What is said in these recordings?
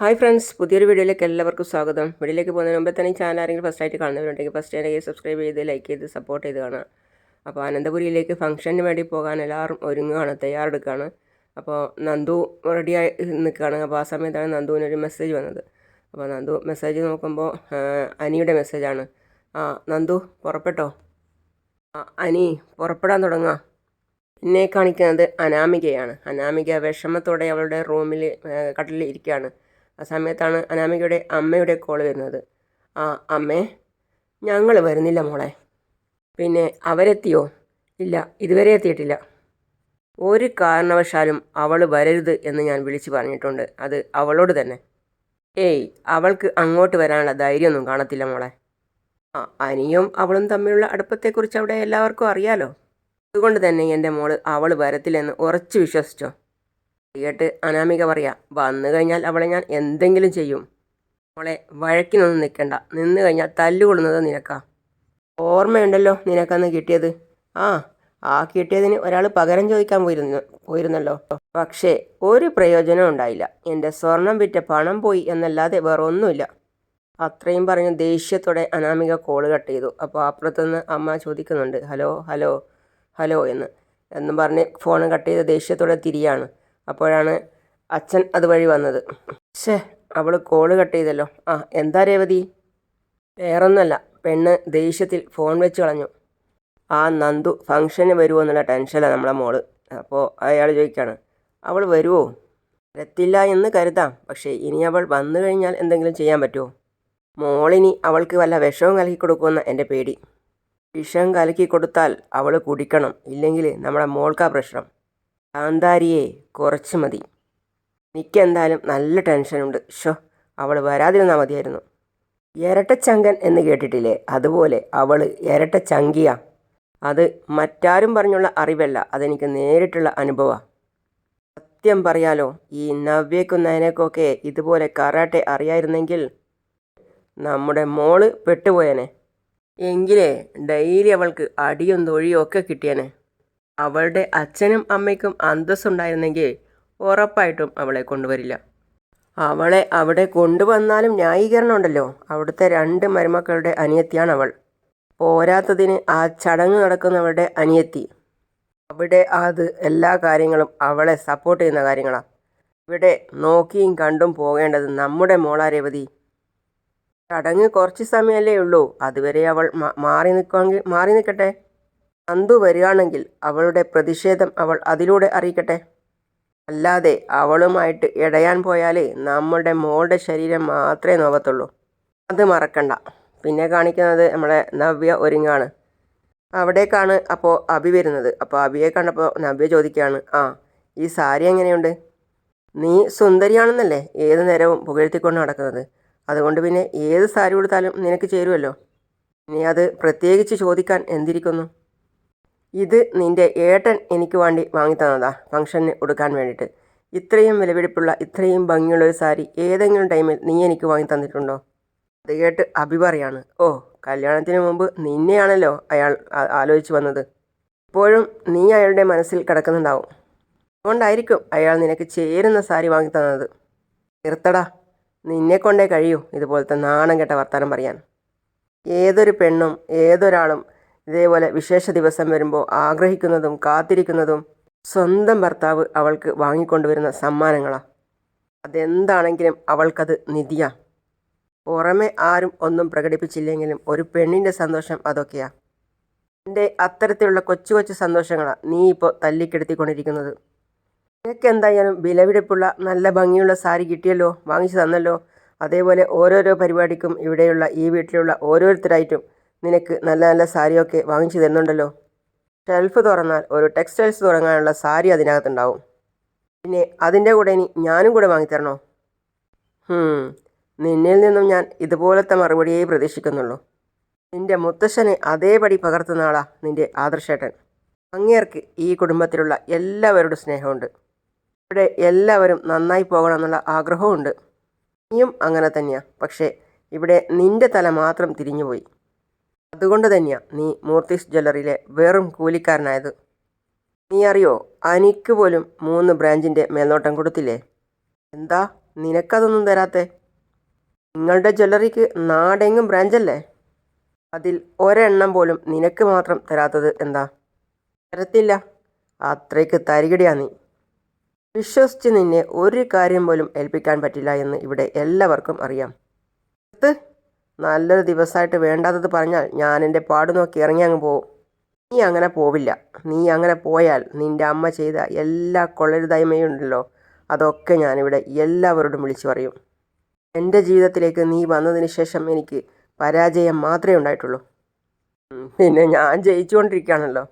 Hi friends പുതിയൊരു വീഡിയോയിലേക്ക് എല്ലാവർക്കും സ്വാഗതം. വീഡിയോയിലേക്ക് പോകുന്നതിന് മുമ്പേ തന്നെ ചാനൽ ആരെങ്കിലും ഫസ്റ്റ് ആയിട്ട് കാണുന്നവരുണ്ടെങ്കിൽ ഫസ്റ്റ് ആണെങ്കിൽ സബ്സ്ക്രൈബ് ചെയ്ത് ലൈക്ക് ചെയ്ത് സപ്പോർട്ട് ചെയ്ത് കാണാം അപ്പോൾ അനന്തപുരിയിലേക്ക് ഫംഗ്ഷന് വേണ്ടി പോകാൻ എല്ലാവരും ഒരുങ്ങുകയാണ് തയ്യാറെടുക്കുകയാണ്. അപ്പോൾ നന്ദു റെഡിയായി നിൽക്കുകയാണ്. അപ്പോൾ ആ സമയത്താണ് നന്ദുവിനൊരു മെസ്സേജ് വന്നത്. അപ്പോൾ നന്ദു മെസ്സേജ് നോക്കുമ്പോൾ അനിയുടെ മെസ്സേജാണ് ആ നന്ദു പുറപ്പെട്ടോ? ആ അനി പുറപ്പെടാൻ തുടങ്ങുക. എന്നെ കാണിക്കുന്നത് അനാമികയാണ്. അനാമിക വിഷമത്തോടെ അവളുടെ റൂമിൽ കട്ടിലിൽ ഇരിക്കുകയാണ്. ആ സമയത്താണ് അനാമികയുടെ അമ്മയുടെ കോൾ വരുന്നത്. ആ അമ്മേ ഞങ്ങൾ വരുന്നില്ല മോളെ. പിന്നെ അവരെത്തിയോ? ഇല്ല ഇതുവരെ എത്തിയിട്ടില്ല. ഒരു കാരണവശാലും അവൾ വരരുത് എന്ന് ഞാൻ വിളിച്ചു പറഞ്ഞിട്ടുണ്ട്. അത് അവളോട് തന്നെ. ഏയ് അവൾക്ക് അങ്ങോട്ട് വരാനുള്ള ധൈര്യമൊന്നും കാണത്തില്ല മോളെ. ആ അനിയും അവളും തമ്മിലുള്ള അടുപ്പത്തെക്കുറിച്ച് അവിടെ എല്ലാവർക്കും അറിയാലോ? അതുകൊണ്ട് തന്നെ എന്റെ മോൾ അവൾ വരത്തില്ലെന്ന് ഉറച്ചു വിശ്വസിച്ചോ? കേട്ട് അനാമിക പറയാ വന്നു കഴിഞ്ഞാൽ അവളെ ഞാൻ എന്തെങ്കിലും ചെയ്യും. അവളെ വഴക്കിനൊന്നും നിൽക്കണ്ട നിന്ന് കഴിഞ്ഞാൽ തല്ലുകൊള്ളുന്നത് നിനക്കാ. ഓർമ്മയുണ്ടല്ലോ നിനക്കന്ന് കിട്ടിയത്. ആ ആ കിട്ടിയതിന് ഒരാൾ പകരം ചോദിക്കാൻ പോയിരുന്നു പോയിരുന്നല്ലോ. പക്ഷേ ഒരു പ്രയോജനവും ഉണ്ടായില്ല. എന്റെ സ്വർണം വിറ്റ പണം പോയി എന്നല്ലാതെ വേറെ ഒന്നുമില്ല അത്രയും പറഞ്ഞ് ദേഷ്യത്തോടെ അനാമിക കോൾ കട്ട് ചെയ്തു. അപ്പോൾ അപ്പുറത്തുനിന്ന് അമ്മ ചോദിക്കുന്നുണ്ട് ഹലോ ഹലോ ഹലോ എന്ന്. എന്നും പറഞ്ഞ് ഫോൺ കട്ട് ചെയ്ത് ദേഷ്യത്തോടെ തിരിയാണ്. അപ്പോഴാണ് അച്ഛൻ അതുവഴി വന്നത്. ഷേ അവൾ കോൾ കട്ട് ചെയ്തല്ലോ. ആ എന്താ രേവതി? വേറൊന്നുമല്ല പെണ്ണ് ദേഷ്യത്തിൽ ഫോൺ വെച്ച് കളഞ്ഞു. ആ നന്ദു ഫംഗ്ഷന് വരുമോ എന്നുള്ള ടെൻഷനാണ് നമ്മളെ മോൾ. അപ്പോൾ അയാൾ ചോദിക്കുകയാണ് അവൾ വരുമോ വരത്തില്ല എന്ന് കരുതാം. പക്ഷേ ഇനി അവൾ വന്നു കഴിഞ്ഞാൽ എന്തെങ്കിലും ചെയ്യാൻ പറ്റുമോ മോളിനി അവൾക്ക് വല്ല വിഷവും കലക്കി കൊടുക്കുമെന്ന എന്റെ പേടി. വിഷം കലക്കി കൊടുത്താൽ അവൾ കുടിക്കണം. ഇല്ലെങ്കിൽ നമ്മുടെ മോൾക്കാ പ്രശ്നം. കാന്താരിയെ കുറച്ച് മതി. എനിക്കെന്തായാലും നല്ല ടെൻഷനുണ്ട്. ഷോ അവൾ വരാതിരുന്നാൽ മതിയായിരുന്നു. ഇരട്ടച്ചങ്കൻ എന്ന് കേട്ടിട്ടില്ലേ? അതുപോലെ അവൾ ഇരട്ടച്ചങ്കിയ അത് മറ്റാരും പറഞ്ഞുള്ള അറിവല്ല. അതെനിക്ക് നേരിട്ടുള്ള അനുഭവമാണ് സത്യം പറയാലോ ഈ നവ്യക്കും നയനക്കൊക്കെ ഇതുപോലെ കറാട്ടെ അറിയായിരുന്നെങ്കിൽ നമ്മുടെ മോൾ പെട്ടുപോയനെ. എങ്കിലേ ഡെയിലി അവൾക്ക് അടിയും തൊഴിയും ഒക്കെ കിട്ടിയനെ. അവളുടെ അച്ഛനും അമ്മയ്ക്കും അന്തസ്സുണ്ടായിരുന്നെങ്കിൽ ഉറപ്പായിട്ടും അവളെ കൊണ്ടുവരില്ല. അവളെ അവിടെ കൊണ്ടുവന്നാലും ന്യായീകരണം ഉണ്ടല്ലോ അവിടുത്തെ രണ്ട് മരുമക്കളുടെ അനിയത്തിയാണ് അവൾ പോരാത്തതിന് ആ ചടങ്ങ് നടക്കുന്നവളുടെ അനിയത്തി. അവിടെ അത് എല്ലാ കാര്യങ്ങളും അവളെ സപ്പോർട്ട് ചെയ്യുന്ന കാര്യങ്ങളാണ് ഇവിടെ നോക്കിയും കണ്ടും പോകേണ്ടത് നമ്മുടെ മോളാ രേവതി. ചടങ്ങ് കുറച്ച് സമയമല്ലേ ഉള്ളൂ. അതുവരെ അവൾ മാറി നിൽക്കുമെങ്കിൽ മാറി നിൽക്കട്ടെ നന്ദു വരികയാണെങ്കിൽ അവളുടെ പ്രതിഷേധം അവൾ അതിലൂടെ അറിയിക്കട്ടെ. അല്ലാതെ അവളുമായിട്ട് ഇടയാൻ പോയാലേ നമ്മുടെ മോളുടെ ശരീരം മാത്രമേ നോക്കത്തുള്ളൂ അത് മറക്കണ്ട. പിന്നെ കാണിക്കുന്നത് നമ്മളെ നവ്യ ഒരുങ്ങാണ്. അവിടേക്കാണ് അപ്പോൾ അഭി വരുന്നത്. അപ്പോൾ അഭിയെ കണ്ടപ്പോൾ നവ്യ ചോദിക്കുകയാണ് ആ ഈ സാരി എങ്ങനെയുണ്ട്? നീ സുന്ദരിയാണെന്നല്ലേ ഏത് നേരവും പുകഴ്ത്തിക്കൊണ്ട് നടക്കുന്നത്. അതുകൊണ്ട് പിന്നെ ഏത് സാരി കൊടുത്താലും നിനക്ക് ചേരുമല്ലോ നീ അത് പ്രത്യേകിച്ച് ചോദിക്കാൻ എന്തിരിക്കുന്നു? ഇത് നിന്റെ ഏട്ടൻ എനിക്ക് വേണ്ടി വാങ്ങി തന്നതാ ഫംഗ്ഷന് ഉടുക്കാൻ വേണ്ടിയിട്ട്. ഇത്രയും വിലപിടിപ്പുള്ള ഇത്രയും ഭംഗിയുള്ള ഒരു സാരി ഏതെങ്കിലും ടൈമിൽ നീ എനിക്ക് വാങ്ങി തന്നിട്ടുണ്ടോ? അത് കേട്ട് അഭി പറയാണ് ഓ കല്യാണത്തിന് മുമ്പ് നിന്നെയാണല്ലോ അയാൾ ആലോചിച്ച് വന്നത്. ഇപ്പോഴും നീ അയാളുടെ മനസ്സിൽ കിടക്കുന്നുണ്ടാവും. അതുകൊണ്ടായിരിക്കും അയാൾ നിനക്ക് ചേരുന്ന സാരി വാങ്ങി തന്നത്. നിർത്തടാ. നിന്നെ കൊണ്ടേ കഴിയൂ ഇതുപോലത്തെ നാണം കെട്ട വർത്താനം പറയാൻ. ഏതൊരു പെണ്ണും ഏതൊരാളും ഇതേപോലെ വിശേഷ ദിവസം വരുമ്പോൾ ആഗ്രഹിക്കുന്നതും കാത്തിരിക്കുന്നതും സ്വന്തം ഭർത്താവ് അവൾക്ക് വാങ്ങിക്കൊണ്ടുവരുന്ന സമ്മാനങ്ങളാണ് അതെന്താണെങ്കിലും അവൾക്കത് നിധിയാ. പുറമെ ആരും ഒന്നും പ്രകടിപ്പിച്ചില്ലെങ്കിലും ഒരു പെണ്ണിന്റെ സന്തോഷം അതൊക്കെയാ. എന്റെ അത്തരത്തിലുള്ള കൊച്ചു കൊച്ചു സന്തോഷങ്ങളാണ് നീ ഇപ്പോൾ തല്ലിക്കെടുത്തിക്കൊണ്ടിരിക്കുന്നത്. നിനക്ക് എന്തായാലും വിലപിടിപ്പുള്ള നല്ല ഭംഗിയുള്ള സാരി കിട്ടിയല്ലോ വാങ്ങിച്ചു തന്നല്ലോ. അതേപോലെ ഓരോരോ പരിപാടിക്കും ഇവിടെയുള്ള ഈ വീട്ടിലുള്ള ഓരോരുത്തരായിട്ടും നിനക്ക് നല്ല നല്ല സാരിയൊക്കെ വാങ്ങിച്ചു തരുന്നുണ്ടല്ലോ. ഷെൽഫ് തുറന്നാൽ ഒരു ടെക്സ്റ്റൈൽസ് തുടങ്ങാനുള്ള സാരി അതിനകത്തുണ്ടാവും. പിന്നെ അതിന്റെ കൂടെ ഇനി ഞാനും കൂടെ വാങ്ങിത്തരണോ? നിന്നിൽ നിന്നും ഞാൻ ഇതുപോലത്തെ മറുപടിയേ പ്രതീക്ഷിക്കുന്നുള്ളൂ. നിന്റെ മുത്തശ്ശനെ അതേപടി പകർത്തുന്ന ആളാ നിന്റെ ആദർശേട്ടൻ. അങ്ങേർക്ക് ഈ കുടുംബത്തിലുള്ള എല്ലാവരുടെ സ്നേഹമുണ്ട്. ഇവിടെ എല്ലാവരും നന്നായി പോകണമെന്നുള്ള ആഗ്രഹമുണ്ട് നീയും അങ്ങനെ തന്നെയാണ് പക്ഷേ ഇവിടെ നിന്റെ തല മാത്രം തിരിഞ്ഞുപോയി. അതുകൊണ്ട് തന്നെയാ നീ മൂർത്തിസ് ജ്വല്ലറിയിലെ വെറും കൂലിക്കാരനായത്. നീ അറിയോ അനിക്ക് പോലും മൂന്ന് ബ്രാഞ്ചിന്റെ മേൽനോട്ടം കൊടുത്തില്ലേ? എന്താ നിനക്കതൊന്നും തരാത്തെ? നിങ്ങളുടെ ജ്വല്ലറിക്ക് നാടെങ്ങും ബ്രാഞ്ചല്ലേ? അതിൽ ഒരെണ്ണം പോലും നിനക്ക് മാത്രം തരാത്തത് എന്താ? തരത്തില്ല. അത്രയ്ക്ക് തരികിടിയാ നീ. വിശ്വസിച്ച് നിന്നെ ഒരു കാര്യം പോലും ഏൽപ്പിക്കാൻ പറ്റില്ല എന്ന് ഇവിടെ എല്ലാവർക്കും അറിയാം. നല്ലൊരു ദിവസമായിട്ട് വേണ്ടാത്തത് പറഞ്ഞാൽ ഞാൻ എന്റെ പാട് നോക്കി ഇറങ്ങി അങ്ങ് പോവും. നീ അങ്ങനെ പോവില്ല. നീ അങ്ങനെ പോയാൽ നിന്റെ അമ്മ ചെയ്ത എല്ലാ കൊള്ളരുതായ്മയും ഉണ്ടല്ലോ. അതൊക്കെ ഞാനിവിടെ എല്ലാവരോടും വിളിച്ചു പറയും. എന്റെ ജീവിതത്തിലേക്ക് നീ വന്നതിന് ശേഷം എനിക്ക് പരാജയം മാത്രമേ ഉണ്ടായിട്ടുള്ളൂ. പിന്നെ ഞാൻ ജയിച്ചുകൊണ്ടിരിക്കുകയാണല്ലോ.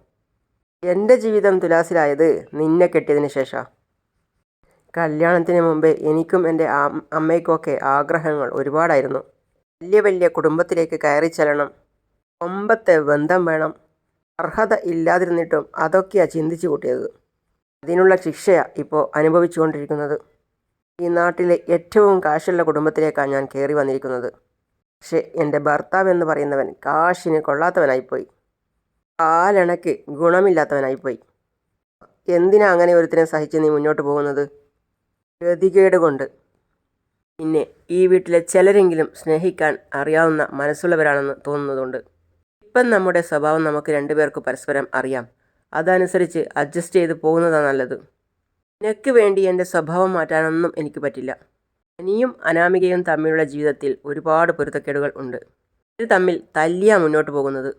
എന്റെ ജീവിതം തുലാസിലായത് നിന്നെ കെട്ടിയതിന് ശേഷമാണ് കല്യാണത്തിന് മുമ്പേ എനിക്കും എന്റെ അമ്മയ്ക്കൊക്കെ ആഗ്രഹങ്ങൾ ഒരുപാടായിരുന്നു. വലിയ വലിയ കുടുംബത്തിലേക്ക് കയറി ചെല്ലണം. ഒമ്പത്തെ ബന്ധം വേണം. അർഹത ഇല്ലാതിരുന്നിട്ടും അതൊക്കെയാണ് ചിന്തിച്ചു കൂട്ടിയത്. അതിനുള്ള ശിക്ഷയാണ് ഇപ്പോൾ അനുഭവിച്ചുകൊണ്ടിരിക്കുന്നത്. ഈ നാട്ടിലെ ഏറ്റവും കാശുള്ള കുടുംബത്തിലേക്കാണ് ഞാൻ കയറി വന്നിരിക്കുന്നത്. പക്ഷേ എന്റെ ഭർത്താവ് എന്ന് പറയുന്നവൻ കാശിന് കൊള്ളാത്തവനായിപ്പോയി. കാലണക്ക് ഗുണമില്ലാത്തവനായിപ്പോയി. എന്തിനാ അങ്ങനെ ഒരുത്തിനെ സഹിച്ച് നീ മുന്നോട്ട് പോകുന്നത്? ഗതികേട് കൊണ്ട്. പിന്നെ ഈ വീട്ടിലെ ചിലരെങ്കിലും സ്നേഹിക്കാൻ അറിയാവുന്ന മനസ്സുള്ളവരാണെന്ന് തോന്നുന്നതുണ്ട് ഇപ്പം നമ്മുടെ സ്വഭാവം നമുക്ക് രണ്ടുപേർക്ക് പരസ്പരം അറിയാം. അതനുസരിച്ച് അഡ്ജസ്റ്റ് ചെയ്ത് പോകുന്നതാണ് നല്ലത്. നിനക്ക് വേണ്ടി എന്റെ സ്വഭാവം മാറ്റാനൊന്നും എനിക്ക് പറ്റില്ല. ഇനിയും അനാമികയും തമ്മിലുള്ള ജീവിതത്തിൽ ഒരുപാട് പൊരുത്തക്കേടുകൾ ഉണ്ട്. ഇത് തമ്മിൽ തല്ലിയാ മുന്നോട്ട് പോകുന്നത്.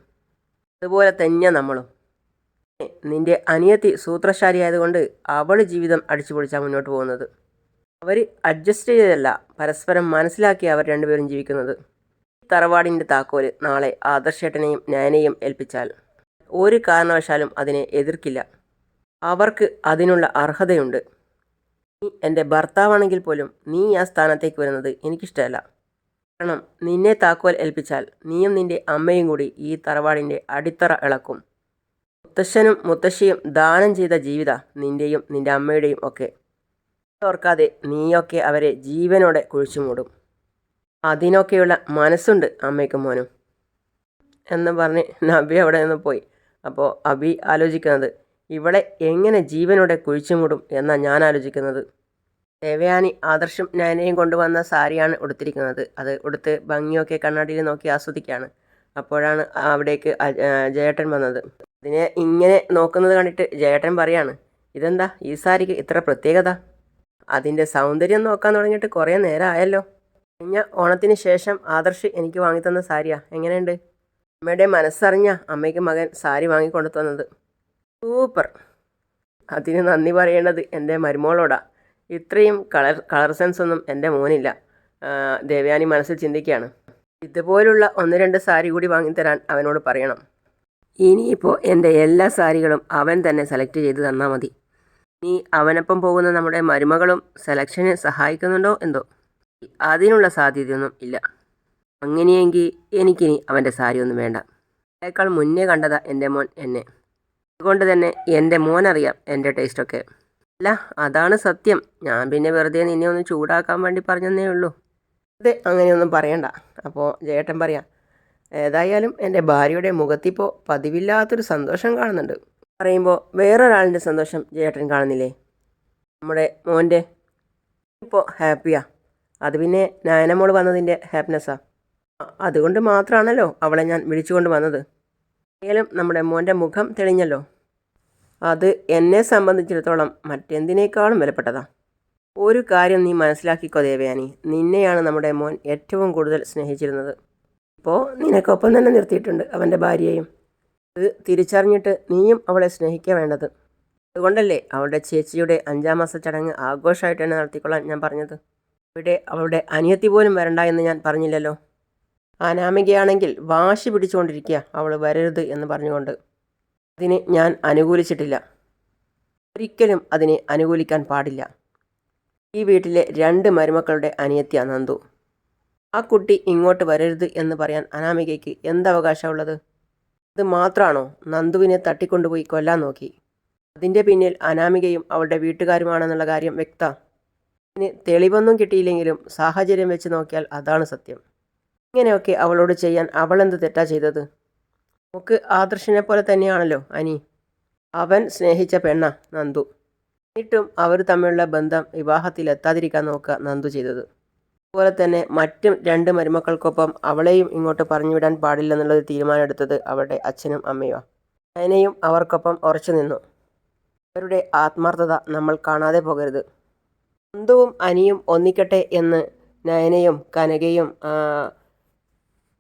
അതുപോലെ തന്നെയാണ് നമ്മളും. നിന്റെ അനിയത്തി സൂത്രശാലിയായതുകൊണ്ട് അവൾ ജീവിതം അടിച്ചു പൊളിച്ചാണ് മുന്നോട്ട് പോകുന്നത്. അവർ അഡ്ജസ്റ്റ് ചെയ്തല്ല പരസ്പരം മനസ്സിലാക്കി അവർ രണ്ടുപേരും ജീവിക്കുന്നത്. തറവാടിന്റെ താക്കോൽ നാളെ ആദർശേട്ടനെയും ഞാനെയും ഏൽപ്പിച്ചാൽ ഒരു കാരണവശാലും അതിനെ എതിർക്കില്ല. അവർക്ക് അതിനുള്ള അർഹതയുണ്ട്. നീ എന്റെ ഭർത്താവാണെങ്കിൽ പോലും നീ ആ സ്ഥാനത്തേക്ക് വരുന്നത് എനിക്കിഷ്ടമല്ല. കാരണം നിന്നെ താക്കോൽ ഏൽപ്പിച്ചാൽ നീയും നിന്റെ അമ്മയും കൂടി ഈ തറവാടിന്റെ അടിത്തറ ഇളക്കും. മുത്തശ്ശനും മുത്തശ്ശിയും ദാനം ചെയ്ത ജീവിത നിന്റെയും നിന്റെ അമ്മയുടെയും ഒക്കെ ഓർക്കാതെ നീയൊക്കെ അവരെ ജീവനോടെ കുഴിച്ചു മൂടും. അതിനൊക്കെയുള്ള മനസ്സുണ്ട് അമ്മയ്ക്കും മോനും. എന്ന് പറഞ്ഞ് നബി അവിടെ നിന്ന് പോയി. അപ്പോൾ അബി ആലോചിക്കുന്നത് ഇവളെ എങ്ങനെ ജീവനോടെ കുഴിച്ചു മൂടും എന്നാണ് ഞാൻ ആലോചിക്കുന്നത്? ദേവയാനി ആദർശം നയനയും കൊണ്ടുവന്ന സാരിയാണ് ഉടുത്തിരിക്കുന്നത്. അത് ഉടുത്ത് ഭംഗിയൊക്കെ കണ്ണാടിയിൽ നോക്കി ആസ്വദിക്കുകയാണ്. അപ്പോഴാണ് അവിടേക്ക് ജയേട്ടൻ വന്നത്. ഇതിനെ ഇങ്ങനെ നോക്കുന്നത് കണ്ടിട്ട് ജയേട്ടൻ പറയാണ് ഇതെന്താ? ഈ സാരിക്ക് ഇത്ര പ്രത്യേകത? അതിന്റെ സൗന്ദര്യം നോക്കാൻ തുടങ്ങിയിട്ട് കുറേ നേരം ആയല്ലോ കഴിഞ്ഞ ഓണത്തിന് ശേഷം ആദർശ് എനിക്ക് വാങ്ങിത്തന്ന സാരിയാ. എങ്ങനെയുണ്ട്? അമ്മയുടെ മനസ്സറിഞ്ഞ അമ്മയ്ക്ക് മകൻ സാരി വാങ്ങിക്കൊണ്ടു തന്നത്. സൂപ്പർ. അതിന് നന്ദി പറയേണ്ടത് എന്റെ മരുമോളോടാ. ഇത്രയും കളർ കളർ സെൻസ് ഒന്നും എന്റെ മോനില്ല. ദേവയാനി മനസ്സിൽ ചിന്തിക്കുകയാണ്. ഇതുപോലുള്ള ഒന്ന് രണ്ട് സാരി കൂടി വാങ്ങിത്തരാൻ അവനോട് പറയണം. ഇനിയിപ്പോൾ എന്റെ എല്ലാ സാരികളും അവൻ തന്നെ സെലക്ട് ചെയ്ത് തന്നാൽ മതി. നീ അവനൊപ്പം പോകുന്ന നമ്മുടെ മരുമകളും സെലക്ഷന് സഹായിക്കുന്നുണ്ടോ എന്തോ? അതിനുള്ള സാധ്യതയൊന്നും ഇല്ല. അങ്ങനെയെങ്കിൽ എനിക്കിനി അവന്റെ സാരിയൊന്നും വേണ്ട. അതിനേക്കാൾ മുന്നേ കണ്ടതാ എന്റെ മോൻ എന്നെ. അതുകൊണ്ട് തന്നെ എന്റെ മോൻ അറിയാം എന്റെ ടേസ്റ്റൊക്കെ അല്ല അതാണ് സത്യം. ഞാൻ പിന്നെ വെറുതെ നിന്നെ ഒന്ന് ചൂടാക്കാൻ വേണ്ടി പറഞ്ഞതേ ഉള്ളൂ. അതെ അങ്ങനെയൊന്നും പറയണ്ട. അപ്പോൾ ജയേട്ടൻ പറയാം ഏതായാലും എന്റെ ഭാര്യയുടെ മുഖത്തിപ്പോൾ പതിവില്ലാത്തൊരു സന്തോഷം കാണുന്നുണ്ട്. പറയുമ്പോൾ വേറൊരാളിന്റെ സന്തോഷം ജയേട്ടൻ കാണുന്നില്ലേ? നമ്മുടെ മോന്റെ ഇപ്പോൾ ഹാപ്പിയാ. അത് പിന്നെ നയനമോൾ വന്നതിന്റെ ഹാപ്പിനെസ്സാ. അതുകൊണ്ട് മാത്രമാണല്ലോ അവളെ ഞാൻ വിളിച്ചുകൊണ്ട് വന്നത്. ഏലും നമ്മുടെ മോന്റെ മുഖം തെളിഞ്ഞല്ലോ. അത് എന്നെ സംബന്ധിച്ചിടത്തോളം മറ്റെന്തിനേക്കാളും വിലപ്പെട്ടതാ. ഒരു കാര്യം നീ മനസ്സിലാക്കിക്കോ ദേവയാനി. നിന്നെയാണ് നമ്മുടെ മോൻ ഏറ്റവും കൂടുതൽ സ്നേഹിച്ചിരുന്നത്. ഇപ്പോൾ നിനക്കൊപ്പം തന്നെ നിർത്തിയിട്ടുണ്ട് അവന്റെ ഭാര്യയെയും. ഇത് തിരിച്ചറിഞ്ഞിട്ട് നീയും അവളെ സ്നേഹിക്കുക വേണ്ടത്. അതുകൊണ്ടല്ലേ അവളുടെ ചേച്ചിയുടെ അഞ്ചാം മാസ ചടങ്ങ് ആഘോഷമായിട്ട് തന്നെ നടത്തിക്കൊള്ളാൻ ഞാൻ പറഞ്ഞത്. ഇവിടെ അവളുടെ അനിയത്തി പോലും വരണ്ട എന്ന് ഞാൻ പറഞ്ഞില്ലല്ലോ. അനാമികയാണെങ്കിൽ വാശി പിടിച്ചുകൊണ്ടിരിക്കുക അവൾ വരരുത് എന്ന് പറഞ്ഞുകൊണ്ട്. അതിനെ ഞാൻ അനുകൂലിച്ചിട്ടില്ല. ഒരിക്കലും അതിനെ അനുകൂലിക്കാൻ പാടില്ല. ഈ വീട്ടിലെ രണ്ട് മരുമക്കളുടെ അനിയത്തിയ നന്ദു. ആ കുട്ടി ഇങ്ങോട്ട് വരരുത് എന്ന് പറയാൻ അനാമികയ്ക്ക് എന്തവകാശമുള്ളത് ഇത് മാത്രമാണോ നന്ദുവിനെ തട്ടിക്കൊണ്ടുപോയി കൊല്ലാൻ നോക്കി? അതിന്റെ പിന്നിൽ അനാമികയും അവളുടെ വീട്ടുകാരുമാണെന്നുള്ള കാര്യം വ്യക്ത. ഇതിന് തെളിവൊന്നും കിട്ടിയില്ലെങ്കിലും സാഹചര്യം വെച്ച് നോക്കിയാൽ അതാണ് സത്യം. ഇങ്ങനെയൊക്കെ അവളോട് ചെയ്യാൻ അവളെന്ത് തെറ്റാ ചെയ്തത്? നമുക്ക് ആദർശിനെ പോലെ തന്നെയാണല്ലോ അനി. അവൻ സ്നേഹിച്ച പെണ്ണ നന്ദു. എന്നിട്ടും അവർ തമ്മിലുള്ള ബന്ധം വിവാഹത്തിലെത്താതിരിക്കാൻ നോക്കുക നന്ദു ചെയ്തത്. അതുപോലെ തന്നെ മറ്റും രണ്ട് മരുമക്കൾക്കൊപ്പം അവളെയും ഇങ്ങോട്ട് പറഞ്ഞുവിടാൻ പാടില്ലെന്നുള്ളത് തീരുമാനമെടുത്തത് അവളുടെ അച്ഛനും അമ്മയുമാണ് നയനയും അവർക്കൊപ്പം ഉറച്ചു നിന്നു. അവരുടെ ആത്മാർത്ഥത നമ്മൾ കാണാതെ പോകരുത്. സ്വന്തവും അനിയും ഒന്നിക്കട്ടെ എന്ന് നയനയും കനകയും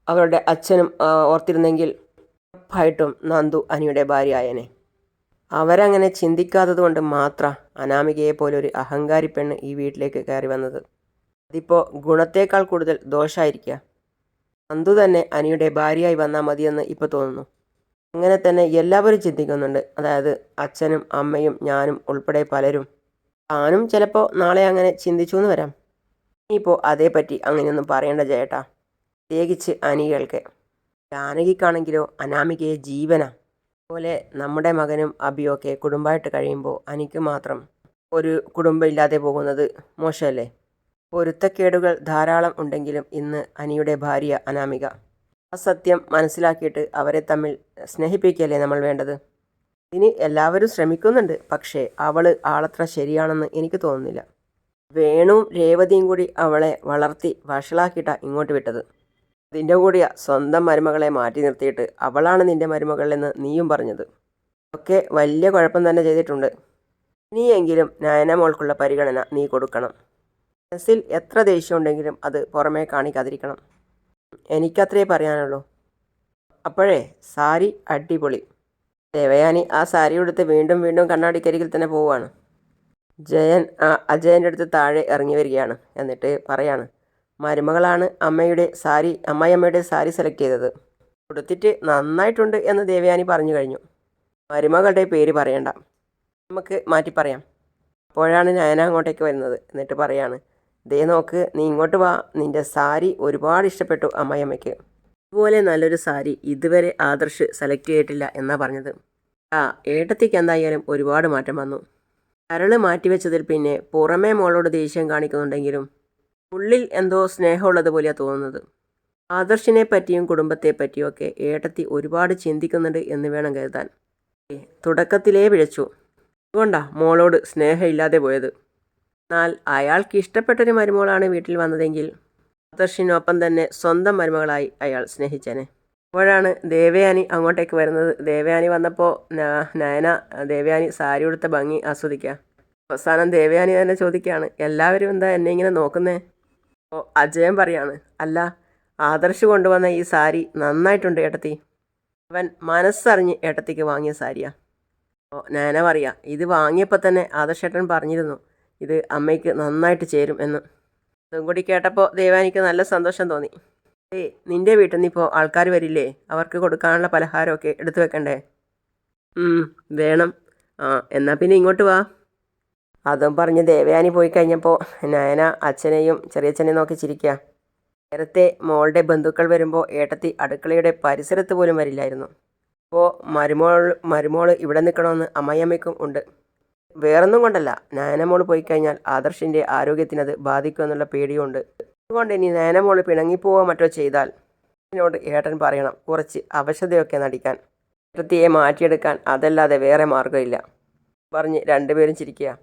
അവരുടെ അച്ഛനും ഓർത്തിരുന്നെങ്കിൽ ഉറപ്പായിട്ടും നന്ദു അനിയുടെ ഭാര്യ ആയനെ. അവരങ്ങനെ ചിന്തിക്കാത്തത് കൊണ്ട് മാത്രം അനാമികയെ പോലൊരു അഹങ്കാരി പെണ്ണ് ഈ വീട്ടിലേക്ക് കയറി വന്നത്. അതിപ്പോൾ ഗുണത്തേക്കാൾ കൂടുതൽ ദോഷമായിരിക്കുക അന്തു തന്നെ അനിയുടെ ഭാര്യയായി വന്നാൽ മതിയെന്ന് ഇപ്പോൾ തോന്നുന്നു. അങ്ങനെ തന്നെ എല്ലാവരും ചിന്തിക്കുന്നുണ്ട്. അതായത് അച്ഛനും അമ്മയും ഞാനും ഉൾപ്പെടെ പലരും. താനും ചിലപ്പോൾ നാളെ അങ്ങനെ ചിന്തിച്ചു എന്ന് വരാം. ഇനിയിപ്പോൾ അതേപ്പറ്റി അങ്ങനെയൊന്നും പറയേണ്ട ചേട്ടാ പ്രത്യേകിച്ച് അനികൾക്ക്. ജാനകിക്കാണെങ്കിലോ അനാമികയെ ജീവന. അതുപോലെ നമ്മുടെ മകനും അബിയൊക്കെ കുടുംബമായിട്ട് കഴിയുമ്പോൾ അനിക്ക് മാത്രം ഒരു കുടുംബം ഇല്ലാതെ പോകുന്നത് മോശമല്ലേ? പൊരുത്തക്കേടുകൾ ധാരാളം ഉണ്ടെങ്കിലും ഇന്ന് അനിയുടെ ഭാര്യ അനാമിക. ആ സത്യം മനസ്സിലാക്കിയിട്ട് അവരെ തമ്മിൽ സ്നേഹിപ്പിക്കുകയല്ലേ നമ്മൾ വേണ്ടത്? ഇനി എല്ലാവരും ശ്രമിക്കുന്നുണ്ട് പക്ഷേ അവൾ ആളത്ര ശരിയാണെന്ന് എനിക്ക് തോന്നുന്നില്ല. വേണുവും രേവതിയും കൂടി അവളെ വളർത്തി വഷളാക്കിയിട്ടാ ഇങ്ങോട്ട് വിട്ടത്. നിന്റെ കൂടിയ സ്വന്തം മരുമകളെ മാറ്റി നിർത്തിയിട്ട് അവളാണ് നിന്റെ മരുമകളെന്ന് നീയും പറഞ്ഞത്. ഒക്കെ വലിയ കുഴപ്പം തന്നെ ചെയ്തിട്ടുണ്ട്. ഇനിയെങ്കിലും നയനമോൾക്കുള്ള പരിഗണന നീ കൊടുക്കണം. മനസ്സിൽ എത്ര ദേഷ്യമുണ്ടെങ്കിലും അത് പുറമേ കാണിക്കാതിരിക്കണം. എനിക്കത്രേ പറയാനുള്ളൂ. അപ്പോഴേ സാരി അടിപൊളി. ദേവയാനി ആ സാരി ഉടുത്ത് വീണ്ടും വീണ്ടും കണ്ണാടിക്കരികിൽ തന്നെ പോവുകയാണ്. ജയൻ അജയന്റെ അടുത്ത് താഴെ ഇറങ്ങി വരികയാണ്. എന്നിട്ട് പറയാണ് മരുമകളാണ് അമ്മയുടെ സാരി അമ്മയമ്മയുടെ സാരി സെലക്ട് ചെയ്തത്. ഉടുത്തിട്ട് നന്നായിട്ടുണ്ട് എന്ന് ദേവയാനി പറഞ്ഞു കഴിഞ്ഞു. മരുമകളുടെ പേര് പറയണ്ട. നമുക്ക് മാറ്റി പറയാം അപ്പോഴാണ് നയന അങ്ങോട്ടേക്ക് വരുന്നത്. എന്നിട്ട് പറയാണ് ദേ നോക്ക് നീ ഇങ്ങോട്ട് വാ. നിന്റെ സാരി ഒരുപാട് ഇഷ്ടപ്പെട്ടു അമ്മയമ്മയ്ക്ക് ഇതുപോലെ നല്ലൊരു സാരി ഇതുവരെ ആദർശ് സെലക്ട് ചെയ്തിട്ടില്ല എന്നാ പറഞ്ഞത്. ആ ഏട്ടത്തിക്ക് എന്തായാലും ഒരുപാട് മാറ്റം വന്നു. കരൾ മാറ്റിവെച്ചതിൽ പിന്നെ പുറമേ മോളോട് ദേഷ്യം കാണിക്കുന്നുണ്ടെങ്കിലും ഉള്ളിൽ എന്തോ സ്നേഹമുള്ളത് പോലെയാണ് തോന്നുന്നത്. ആദർശിനെ പറ്റിയും കുടുംബത്തെ പറ്റിയും ഒക്കെ ഏട്ടത്തി ഒരുപാട് ചിന്തിക്കുന്നുണ്ട് എന്ന് വേണം കരുതാൻ. തുടക്കത്തിലേ പിഴച്ചു അതുകൊണ്ടാ മോളോട് സ്നേഹമില്ലാതെ പോയത്. എന്നാൽ അയാൾക്ക് ഇഷ്ടപ്പെട്ടൊരു മരുമകളാണ് വീട്ടിൽ വന്നതെങ്കിൽ ആദർശിനൊപ്പം തന്നെ സ്വന്തം മരുമകളായി അയാൾ സ്നേഹിച്ചനെ. അപ്പോഴാണ് ദേവയാനി അങ്ങോട്ടേക്ക് വരുന്നത്. ദേവയാനി വന്നപ്പോൾ നയന ദേവയാനി സാരി ഉടുത്ത ഭംഗി ആസ്വദിക്കുക അവസാനം ദേവയാനി തന്നെ ചോദിക്കുകയാണ് എല്ലാവരും എന്താ എന്നെ ഇങ്ങനെ നോക്കുന്നേ? അപ്പോൾ അജയൻ പറയാണ് അല്ല ആദർശ് കൊണ്ടുവന്ന ഈ സാരി നന്നായിട്ടുണ്ട് ഏട്ടത്തി. അവൻ മനസ്സറിഞ്ഞ് ഏട്ടത്തിക്ക് വാങ്ങിയ സാരിയാണ് അപ്പോൾ നയന പറയാ ഇത് വാങ്ങിയപ്പോൾ തന്നെ ആദർശേട്ടൻ പറഞ്ഞിരുന്നു. ഇത് അമ്മയ്ക്ക് നന്നായിട്ട് ചേരും എന്ന്. അതും കൂടി കേട്ടപ്പോൾ ദേവാനിക്ക് നല്ല സന്തോഷം തോന്നി. ഏയ് നിന്റെ വീട്ടിൽ നിന്ന് ഇപ്പോൾ ആൾക്കാർ വരില്ലേ? അവർക്ക് കൊടുക്കാനുള്ള പലഹാരമൊക്കെ എടുത്തു വെക്കണ്ടേ? വേണം. ആ എന്നാൽ പിന്നെ ഇങ്ങോട്ട് വാ. അതും പറഞ്ഞ് ദേവയാനി പോയി കഴിഞ്ഞപ്പോൾ നയന അച്ഛനെയും ചെറിയച്ഛനെയും നോക്കി ചിരിക്കുക നേരത്തെ മോളുടെ ബന്ധുക്കൾ വരുമ്പോൾ ഏട്ടത്തി അടുക്കളയുടെ പരിസരത്ത് പോലും വരില്ലായിരുന്നു. ഇപ്പോൾ മരുമോൾ മരുമോൾ ഇവിടെ നിൽക്കണമെന്ന് അമ്മയമ്മയ്ക്കും ഉണ്ട്. വേറൊന്നും കൊണ്ടല്ല. നയനമോൾ പോയി കഴിഞ്ഞാൽ ആദർശിന്റെ ആരോഗ്യത്തിനത് ബാധിക്കുമെന്നുള്ള പേടിയുണ്ട്. അതുകൊണ്ട് ഇനി നയനമോൾ പിണങ്ങിപ്പോവോ മറ്റോ ചെയ്താൽ എന്നോട് ഏട്ടൻ പറയണം. കുറച്ച് അവശതയൊക്കെ നടിക്കാൻ. ഏട്ടത്തിയെ മാറ്റിയെടുക്കാൻ അതല്ലാതെ വേറെ മാർഗമില്ല. പറഞ്ഞ് രണ്ടുപേരും ചിരിക്കുക.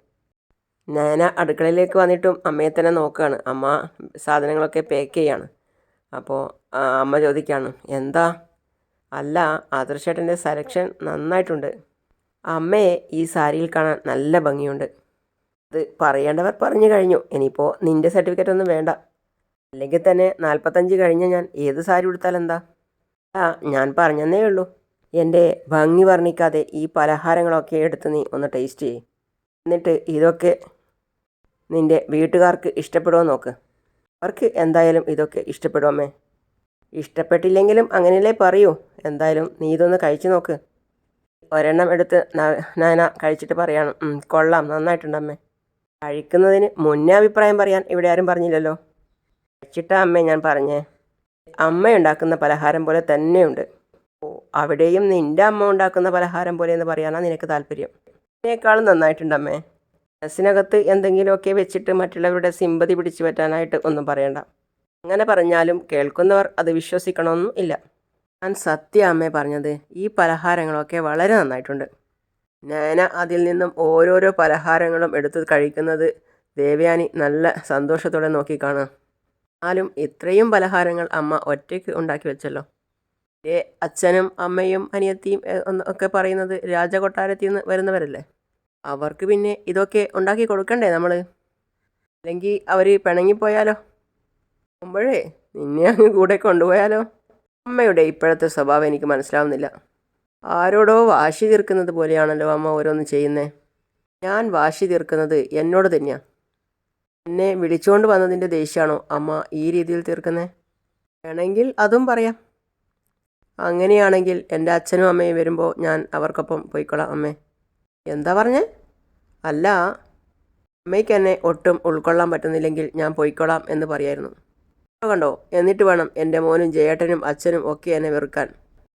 നാന അടുക്കളയിലേക്ക് വന്നിട്ടും അമ്മയെ തന്നെ നോക്കുകയാണ് അമ്മ സാധനങ്ങളൊക്കെ പാക്ക് ചെയ്യാണ്. അപ്പോൾ അമ്മ ചോദിക്കുകയാണ് എന്താ? അല്ല ആദർശേട്ടന്റെ സെലക്ഷൻ നന്നായിട്ടുണ്ട്. അമ്മയെ ഈ സാരിയിൽ കാണാൻ നല്ല ഭംഗിയുണ്ട്. അത് പറയേണ്ടവർ പറഞ്ഞു കഴിഞ്ഞു. ഇനിയിപ്പോൾ നിന്റെ സർട്ടിഫിക്കറ്റ് ഒന്നും വേണ്ട. അല്ലെങ്കിൽ തന്നെ നാൽപ്പത്തഞ്ച് കഴിഞ്ഞ ഞാൻ ഏത് സാരി ഉടുത്താൽ എന്താ? ആ ഞാൻ പറഞ്ഞെന്നേ ഉള്ളൂ. എന്റെ ഭംഗി വർണിക്കാതെ ഈ പലഹാരങ്ങളൊക്കെ എടുത്ത് നീ ഒന്ന് ടേസ്റ്റ് ചെയ്യ്. എന്നിട്ട് ഇതൊക്കെ നിന്റെ വീട്ടുകാർക്ക് ഇഷ്ടപ്പെടുമോ നോക്ക്. അവർക്ക് എന്തായാലും ഇതൊക്കെ ഇഷ്ടപ്പെടുമേ ഇഷ്ടപ്പെട്ടില്ലെങ്കിലും അങ്ങനെയല്ലേ പറയൂ. എന്തായാലും നീ ഇതൊന്ന് കഴിച്ചു നോക്ക്. ഒരെണ്ണം എടുത്ത് നായന കഴിച്ചിട്ട് പറയാണ് കൊള്ളാം കൊള്ളാം നന്നായിട്ടുണ്ടമ്മേ. കഴിക്കുന്നതിന് മുന്നേ അഭിപ്രായം പറയാൻ ഇവിടെ ആരും പറഞ്ഞില്ലല്ലോ. കഴിച്ചിട്ടാ അമ്മേ ഞാൻ പറഞ്ഞേ. അമ്മ ഉണ്ടാക്കുന്ന പലഹാരം പോലെ തന്നെയുണ്ട്. ഓ അവിടെയും നിന്റെ അമ്മ ഉണ്ടാക്കുന്ന പലഹാരം പോലെ എന്ന് പറയാനാണ് നിനക്ക് താല്പര്യം. അതിനേക്കാളും നന്നായിട്ടുണ്ടമ്മേ. മനസ്സിനകത്ത് എന്തെങ്കിലുമൊക്കെ വെച്ചിട്ട് മറ്റുള്ളവരുടെ സിമ്പതി പിടിച്ചു പറ്റാനായിട്ട് ഒന്നും പറയണ്ട. അങ്ങനെ പറഞ്ഞാലും കേൾക്കുന്നവർ അത് വിശ്വസിക്കണമെന്നും ഇല്ല. ഞാൻ സത്യ അമ്മേ പറഞ്ഞത് ഈ പലഹാരങ്ങളൊക്കെ വളരെ നന്നായിട്ടുണ്ട്. നയന അതിൽ നിന്നും ഓരോരോ പലഹാരങ്ങളും എടുത്ത് കഴിക്കുന്നത് ദേവയാനി നല്ല സന്തോഷത്തോടെ നോക്കിക്കാണാം. എന്നാലും ഇത്രയും പലഹാരങ്ങൾ അമ്മ ഒറ്റയ്ക്ക് ഉണ്ടാക്കി വെച്ചല്ലോ. ഏ അച്ഛനും അമ്മയും അനിയത്തിയും ഒക്കെ പറയുന്നത് രാജകൊട്ടാരത്തിൽ നിന്ന് വരുന്നവരല്ലേ? അവർക്ക് പിന്നെ ഇതൊക്കെ ഉണ്ടാക്കി കൊടുക്കണ്ടേ നമ്മൾ അല്ലെങ്കിൽ അവർ പിണങ്ങിപ്പോയാലോ? മുമ്പഴേ നിന്നെ അങ്ങ് കൂടെ കൊണ്ടുപോയാലോ? അമ്മയുടെ ഇപ്പോഴത്തെ സ്വഭാവം എനിക്ക് മനസ്സിലാവുന്നില്ല. ആരോടോ വാശി തീർക്കുന്നത് പോലെയാണല്ലോ അമ്മ ഓരോന്ന് ചെയ്യുന്നേ. ഞാൻ വാശി തീർക്കുന്നത് എന്നോട് തന്നെയാണ് എന്നെ വിളിച്ചുകൊണ്ട് വന്നതിന്റെ ദേഷ്യമാണോ അമ്മ ഈ രീതിയിൽ തീർക്കുന്നേ? വേണമെങ്കിൽ അതും പറയാം. അങ്ങനെയാണെങ്കിൽ എന്റെ അച്ഛനും അമ്മയും വരുമ്പോൾ ഞാൻ അവർക്കൊപ്പം പോയിക്കൊള്ളാം അമ്മേ. എന്താ പറഞ്ഞേ? അല്ല അമ്മയ്ക്ക് എന്നെ ഒട്ടും ഉൾക്കൊള്ളാൻ പറ്റുന്നില്ലെങ്കിൽ ഞാൻ പോയിക്കൊള്ളാം എന്ന് പറയായിരുന്നു. കണ്ടോ? എന്നിട്ട് വേണം എന്റെ മോനും ജയേട്ടനും അച്ഛനും ഒക്കെ എന്നെ വെറുക്കാൻ.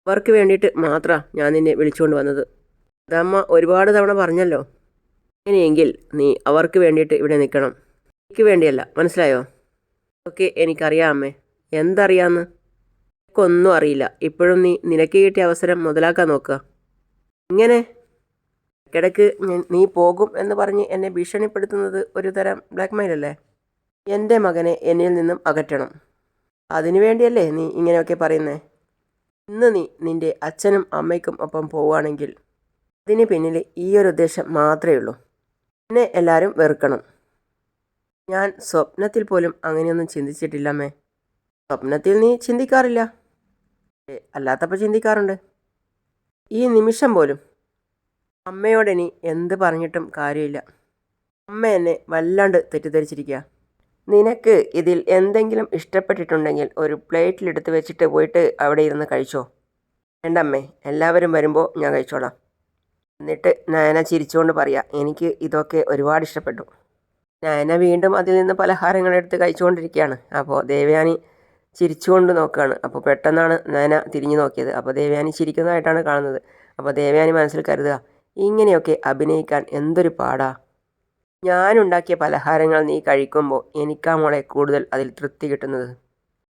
അവർക്ക് വേണ്ടിയിട്ട് മാത്രമാണ് ഞാൻ നിന്നെ വിളിച്ചുകൊണ്ട് വന്നത്. അതമ്മ ഒരുപാട് തവണ പറഞ്ഞല്ലോ. അങ്ങനെയെങ്കിൽ നീ അവർക്ക് വേണ്ടിയിട്ട് ഇവിടെ നിൽക്കണം. എനിക്ക് വേണ്ടിയല്ല മനസ്സിലായോ? ഒക്കെ എനിക്കറിയാം അമ്മേ. എന്തറിയാന്ന്? എനിക്കൊന്നും അറിയില്ല. ഇപ്പോഴും നീ നിനക്ക് കിട്ടിയ അവസരം മുതലാക്കാൻ നോക്കുക ഇങ്ങനെ? ഇടയ്ക്കിടയ്ക്ക് നീ പോകും എന്ന് പറഞ്ഞ് എന്നെ ഭീഷണിപ്പെടുത്തുന്നത് ഒരു തരം ബ്ലാക്ക് മെയിലല്ലേ എന്റെ മകനെ എന്നിൽ നിന്നും അകറ്റണം. അതിനു വേണ്ടിയല്ലേ നീ ഇങ്ങനെയൊക്കെ പറയുന്നേ? ഇന്ന് നീ നിന്റെ അച്ഛനും അമ്മയ്ക്കും ഒപ്പം പോവുകയാണെങ്കിൽ അതിന് പിന്നിൽ ഈ ഒരു ഉദ്ദേശം മാത്രമേ ഉള്ളൂ. എന്നെ എല്ലാവരും വെറുക്കണം. ഞാൻ സ്വപ്നത്തിൽ പോലും അങ്ങനെയൊന്നും ചിന്തിച്ചിട്ടില്ലമ്മേ. സ്വപ്നത്തിൽ നീ ചിന്തിക്കാറില്ല. അല്ലാത്തപ്പോൾ ചിന്തിക്കാറുണ്ട്. ഈ നിമിഷം പോലും അമ്മയോടിനി എന്ത് പറഞ്ഞിട്ടും കാര്യമില്ല. അമ്മ എന്നെ വല്ലാണ്ട് തെറ്റിദ്ധരിച്ചിരിക്കുക നിനക്ക് ഇതിൽ എന്തെങ്കിലും ഇഷ്ടപ്പെട്ടിട്ടുണ്ടെങ്കിൽ ഒരു പ്ലേറ്റിലെടുത്ത് വെച്ചിട്ട് പോയിട്ട് അവിടെ ഇരുന്ന് കഴിച്ചോ. വേണ്ടമ്മേ എല്ലാവരും വരുമ്പോൾ ഞാൻ കഴിച്ചോളാം. എന്നിട്ട് നയന ചിരിച്ചുകൊണ്ട് പറയാം എനിക്ക് ഇതൊക്കെ ഒരുപാട് ഇഷ്ടപ്പെട്ടു. നയന വീണ്ടും അതിൽ നിന്ന് പലഹാരങ്ങൾ എടുത്ത് കഴിച്ചുകൊണ്ടിരിക്കുകയാണ്. അപ്പോൾ ദേവയാനി ചിരിച്ചുകൊണ്ട് നോക്കുകയാണ്. അപ്പോൾ പെട്ടെന്നാണ് നയന തിരിഞ്ഞു നോക്കിയത്. അപ്പോൾ ദേവയാനി ചിരിക്കുന്നതായിട്ടാണ് കാണുന്നത്. അപ്പോൾ ദേവയാനി മനസ്സിൽ കരുതുക ഇങ്ങനെയൊക്കെ അഭിനയിക്കാൻ എന്തൊരു പാടാ. ഞാനുണ്ടാക്കിയ പലഹാരങ്ങൾ നീ കഴിക്കുമ്പോൾ എനിക്കാ മോളെ കൂടുതൽ അതിൽ തൃപ്തി കിട്ടുന്നത്.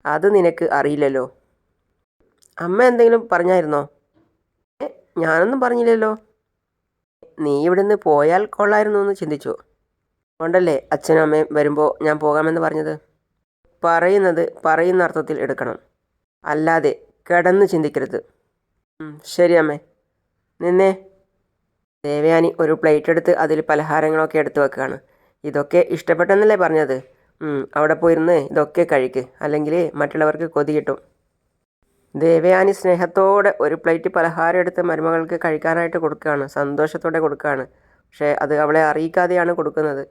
അത് നിനക്ക് അറിയില്ലല്ലോ. അമ്മ എന്തെങ്കിലും പറഞ്ഞായിരുന്നോ? ഞാനൊന്നും പറഞ്ഞില്ലല്ലോ. നീ ഇവിടുന്ന് പോയാൽ കൊള്ളായിരുന്നു എന്ന് ചിന്തിച്ചു. കൊണ്ടല്ലേ അച്ഛനും അമ്മയും വരുമ്പോൾ ഞാൻ പോകാമെന്ന് പറഞ്ഞത്? പറയുന്നത് പറയുന്ന അർത്ഥത്തിൽ എടുക്കണം. അല്ലാതെ കിടന്ന് ചിന്തിക്കരുത്. ശരി അമ്മേ. നിന്നേ ദേവയാനി ഒരു പ്ലേറ്റ് എടുത്ത് അതിൽ പലഹാരങ്ങളൊക്കെ എടുത്ത് വെക്കുകയാണ് ഇതൊക്കെ ഇഷ്ടപ്പെട്ടെന്നല്ലേ പറഞ്ഞത്? അവിടെ പോയിരുന്ന് ഇതൊക്കെ കഴിക്ക്. അല്ലെങ്കിൽ മറ്റുള്ളവർക്ക് കൊതി കിട്ടും. ദേവയാനി സ്നേഹത്തോടെ ഒരു പ്ലേറ്റ് പലഹാരം എടുത്ത് മരുമകൾക്ക് കഴിക്കാനായിട്ട് കൊടുക്കുകയാണ്. സന്തോഷത്തോടെ കൊടുക്കുകയാണ്. പക്ഷേ അത് അവളെ അറിയിക്കാതെയാണ് കൊടുക്കുന്നത്.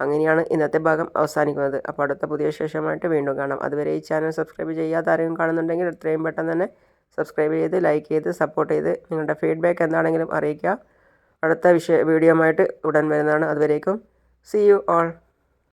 അങ്ങനെയാണ് ഇന്നത്തെ ഭാഗം അവസാനിക്കുന്നത്. അപ്പോൾ അടുത്ത പുതിയ വിശേഷമായിട്ട് വീണ്ടും കാണാം. അതുവരെ ഈ ചാനൽ സബ്സ്ക്രൈബ് ചെയ്യാതെ ആരെങ്കിലും കാണുന്നുണ്ടെങ്കിൽ എത്രയും പെട്ടെന്ന് തന്നെ സബ്സ്ക്രൈബ് ചെയ്ത് ലൈക്ക് ചെയ്ത് സപ്പോർട്ട് ചെയ്ത് നിങ്ങളുടെ ഫീഡ്ബാക്ക് എന്താണെങ്കിലും അറിയിക്കുക. അടുത്ത വിഷയ വീഡിയോ ആയിട്ട് ഉടൻ വരുന്നതാണ്. അതുവരേക്കും സി യു ഓൾ